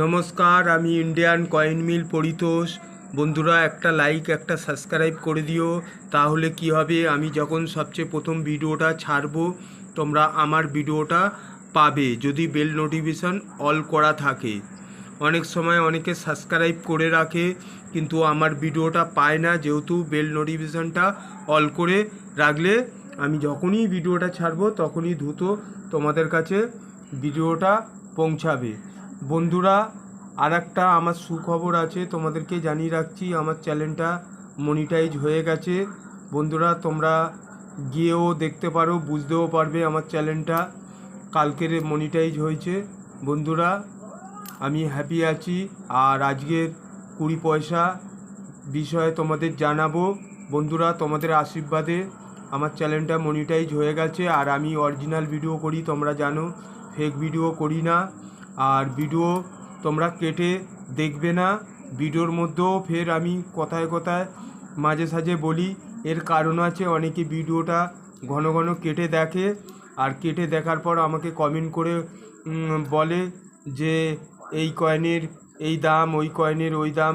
নমস্কার, আমি Indian coin মিল পরিতোষ। বন্ধুরা, একটা লাইক একটা সাবস্ক্রাইব করে দিও, তাহলে কি হবে? আমি যখন সবচেয়ে প্রথম ভিডিওটা ছাড়বো, তোমরা আমার ভিডিওটা পাবে, যদি বেল নোটিফিকেশান অল করা থাকে। অনেক সময় অনেকে সাবস্ক্রাইব করে রাখে, কিন্তু আমার ভিডিওটা পায় না, যেহেতু বেল নোটিফিকেশানটা অল করে রাখলে আমি যখনই ভিডিওটা ছাড়বো, তখনই দ্রুত তোমাদের কাছে ভিডিওটা পৌঁছাবে। বন্ধুরা আর একটা আমার সুখবর আছে, তোমাদেরকে জানিয়ে রাখছি, আমার চ্যানেলটা মনিটাইজ হয়ে গেছে। বন্ধুরা, তোমরা গিয়েও দেখতে পারো, বুঝতেও পারবে আমার চ্যানেলটা, কালকের মনিটাইজ হয়েছে। বন্ধুরা, আমি হ্যাপি আছি, আর আজকের কুড়ি পয়সা বিষয়ে তোমাদের জানাব। বন্ধুরা, তোমাদের আশীর্বাদে আমার চ্যানেলটা মনিটাইজ হয়ে গেছে, আর আমি অরিজিনাল ভিডিও করি, তোমরা জানো ফেক ভিডিও করি না। আর ভিডিও তোমরা কেটে দেখবে না। ভিডিওর মধ্যেও ফের আমি কথায় কথায় মাঝে সাঝে বলি, এর কারণ আছে অনেকে ভিডিওটা ঘন ঘন কেটে দেখে আর কেটে দেখার পর আমাকে কমেন্ট করে বলে যে এই কয়েনের এই দাম, ওই কয়েনের ওই দাম,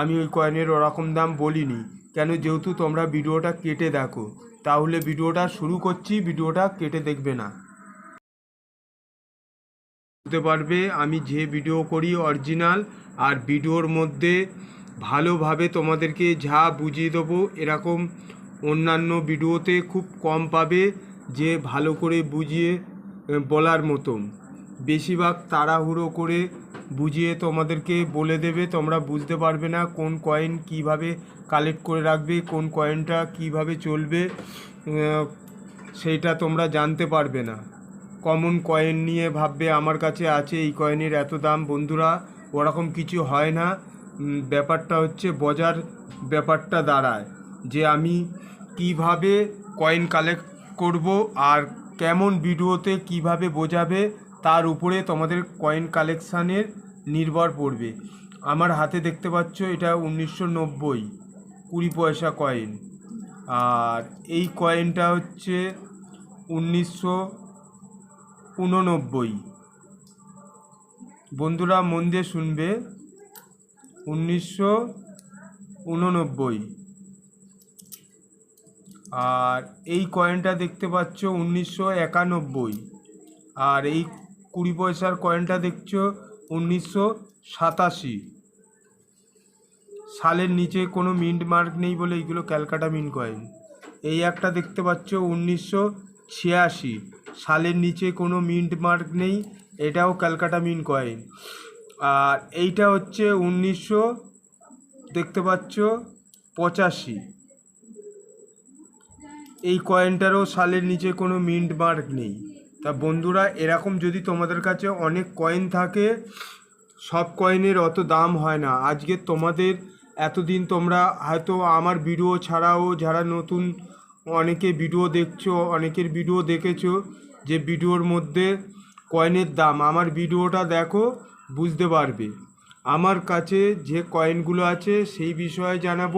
আমি ওই কয়েনের ওরকম দাম বলিনি। কেন? যেহেতু তোমরা ভিডিওটা কেটে দেখো। তাহলে ভিডিওটা শুরু করছি, ভিডিওটা কেটে দেখবে না। বুঝতে পারবে, আমি যে ভিডিও করি অরিজিনাল আর ভিডিওর মধ্যে ভালোভাবে তোমাদেরকে যা বুঝিয়ে দেবো, এরকম অন্যান্য ভিডিওতে খুব কম পাবে যে ভালো করে বুঝিয়ে বলার মতন। বেশিরভাগ তাড়াহুড়ো করে বুঝিয়ে তোমাদেরকে বলে দেবে, তোমরা বুঝতে পারবে না কোন কয়েন কীভাবে কালেক্ট করে রাখবে, কোন কয়েনটা কীভাবে চলবে সেইটা তোমরা জানতে পারবে না। কমন কয়েন নিয়ে ভাববে আমার কাছে আছে এই কয়েনের এত দাম, বন্ধুরা। ওরকম কিছু হয় না। ব্যাপারটা হচ্ছে বজার ব্যাপারটা দাঁড়ায় যে আমি কীভাবে কয়েন কালেক্ট করব আর কেমন ভিডিওতে কীভাবে বোঝাবে তার উপরে তোমাদের কয়েন কালেকশানের নির্ভর পড়বে। আমার হাতে দেখতে পাচ্ছ এটা উনিশশো নব্বই, কুড়ি পয়সা কয়েন আর এই কয়েনটা হচ্ছে উনিশশো উননব্বই বন্ধুরা, মন দিয়ে শুনবে। উনিশশো উননব্বই আর এই কয়েনটা দেখতে পাচ্ছ উনিশশো একানব্বই। আর এই কুড়ি পয়সার কয়েনটা দেখছ উনিশশো সাতাশি। সালের নিচে কোনো মিন্ট মার্ক নেই বলে এইগুলো ক্যালকাটা মিন্ট কয়েন এই একটা দেখতে পাচ্ছ উনিশশো ছিয়াশি। সালের নিচে কোনো মিন্ট মার্ক নেই, এটাও ক্যালকাটা মিন্ট কয়েন। আর এইটা হচ্ছে উনিশশো, দেখতে পাচ্ছ, পঁচাশি। এই কয়েনটারও সালের নিচে কোনো মিন্ট মার্ক নেই। তা বন্ধুরা, এরকম যদি তোমাদের কাছে অনেক কয়েন থাকে, সব কয়েনের অত দাম হয় না। আজকে তোমাদের, এতদিন তোমরা হয়তো আমার ভিডিও ছাড়াও যারা নতুন অনেকে ভিডিও দেখছ, অনেকের ভিডিও দেখেছ, যে ভিডিওর মধ্যে কয়েনের দাম। আমার ভিডিওটা দেখো, বুঝতে পারবে। আমার কাছে যে কয়েনগুলো আছে, সেই বিষয়ে জানাব।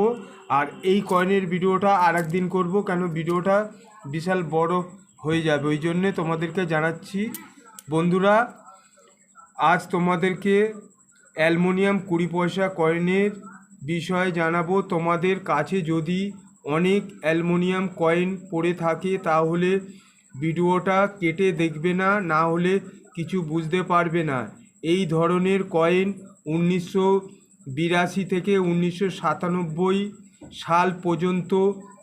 আর এই কয়েনের ভিডিওটা আর একদিন করব, কেন ভিডিওটা বিশাল বড় হয়ে যাবে। ওই জন্যে তোমাদেরকে জানাচ্ছি, বন্ধুরা, আজ তোমাদেরকে অ্যালমোনিয়াম কুড়ি পয়সা কয়েনের বিষয়ে জানাব। তোমাদের কাছে যদি অনেক অ্যালমোনিয়াম কয়েন পড়ে থাকে তাহলে ভিডিওটা কেটে দেখবে না না হলে কিছু বুঝতে পারবে না। এই ধরনের কয়েন উনিশশো বিরাশি থেকে উনিশশো সাতানব্বই সাল পর্যন্ত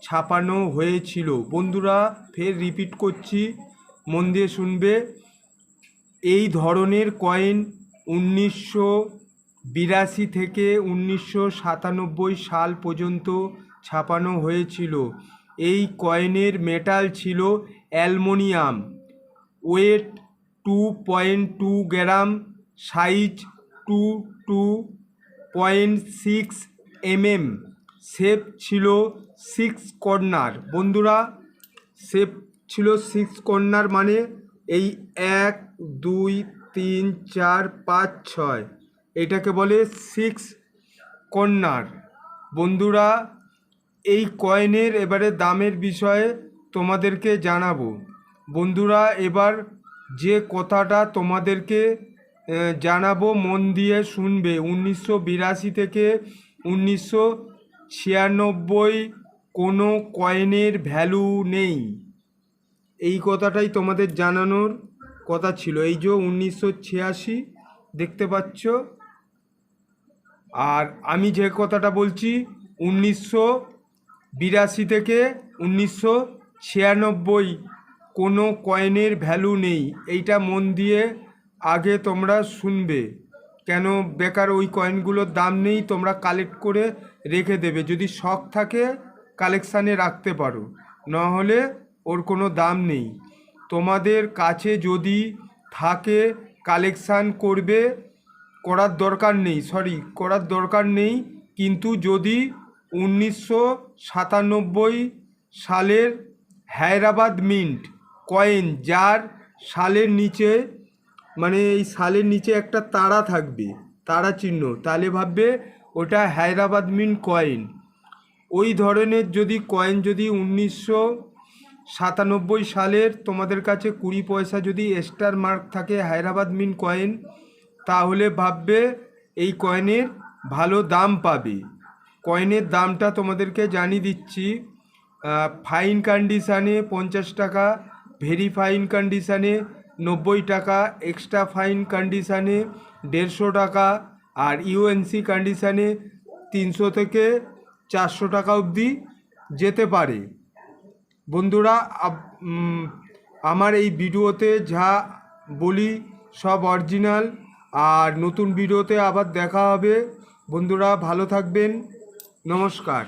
ছাপানো হয়েছিল। বন্ধুরা, ফের রিপিট করছি, মন দিয়ে শুনবে। এই ধরনের কয়েন উনিশশো বিরাশি থেকে উনিশশো সাতানব্বই সাল পর্যন্ত ছাপানো হয়েছিল। এই কয়েনের মেটাল ছিল aluminium. Weight two point two gram, size two two point six mm. Shape ছিল সিক্স কর্নার। বন্ধুরা, শেপ ছিল সিক্স কর্নার মানে এই এক, দুই, তিন, চার, পাঁচ, ছয়। এটাকে বলে সিক্স কর্নার। বন্ধুরা এই কয়েনের এবারে দামের বিষয়ে তোমাদেরকে জানাব। বন্ধুরা, এবার যে কথাটা তোমাদেরকে জানাব মন দিয়ে শুনবে। উনিশশো বিরাশি থেকে উনিশশো ছিয়ানব্বই কোনো কয়েনের ভ্যালু নেই। এই কথাটাই তোমাদের জানানোর কথা ছিল। এই যে উনিশশো ছিয়াশি, দেখতে পাচ্ছ? আর আমি যে কথাটা বলছি, উনিশশো বিরাশি থেকে উনিশশো ছিয়ানব্বই কোনো কয়েনের ভ্যালু নেই। এইটা মন দিয়ে আগে তোমরা শুনবে। কেন বেকার ওই কয়েনগুলোর দাম নেই, তোমরা কালেক্ট করে রেখে দেবে। যদি শখ থাকে, কালেকশানে রাখতে পারো। নাহলে ওর কোনো দাম নেই। তোমাদের কাছে যদি থাকে, কালেকশান করবে, করার দরকার নেই। সরি, করার দরকার নেই। কিন্তু যদি উনিশশো সাতানব্বই সালের হায়দ্রাবাদ মিন্ট কয়েন, যার সালের নিচে মানে এই সালের নিচে একটা তারা থাকবে, তারা চিহ্ন, তাহলে ভাববে ওটা হায়দ্রাবাদ মিন্ট কয়েন। ওই ধরনের যদি কয়েন যদি উনিশশো সাতানব্বই সালের তোমাদের কাছে কুড়ি পয়সা যদি স্টার মার্ক থাকে হায়দ্রাবাদ মিন কয়েন, তাহলে ভাববে এই কয়েনের ভালো দাম পাবে। কয়েনের দামটা তোমাদেরকে জানিয়ে দিচ্ছি। ফাইন কন্ডিশানে পঞ্চাশ টাকা ভেরি ফাইন কন্ডিশানে নব্বই টাকা এক্সট্রা ফাইন কন্ডিশানে দেড়শো টাকা, আর ইউএনসি কন্ডিশানে তিনশো থেকে চারশো টাকা অবধি যেতে পারে। বন্ধুরা আমার এই ভিডিওতে যা বলি সব অরিজিনাল আর নতুন ভিডিওতে আবার দেখা হবে। বন্ধুরা, ভালো থাকবেন। নমস্কার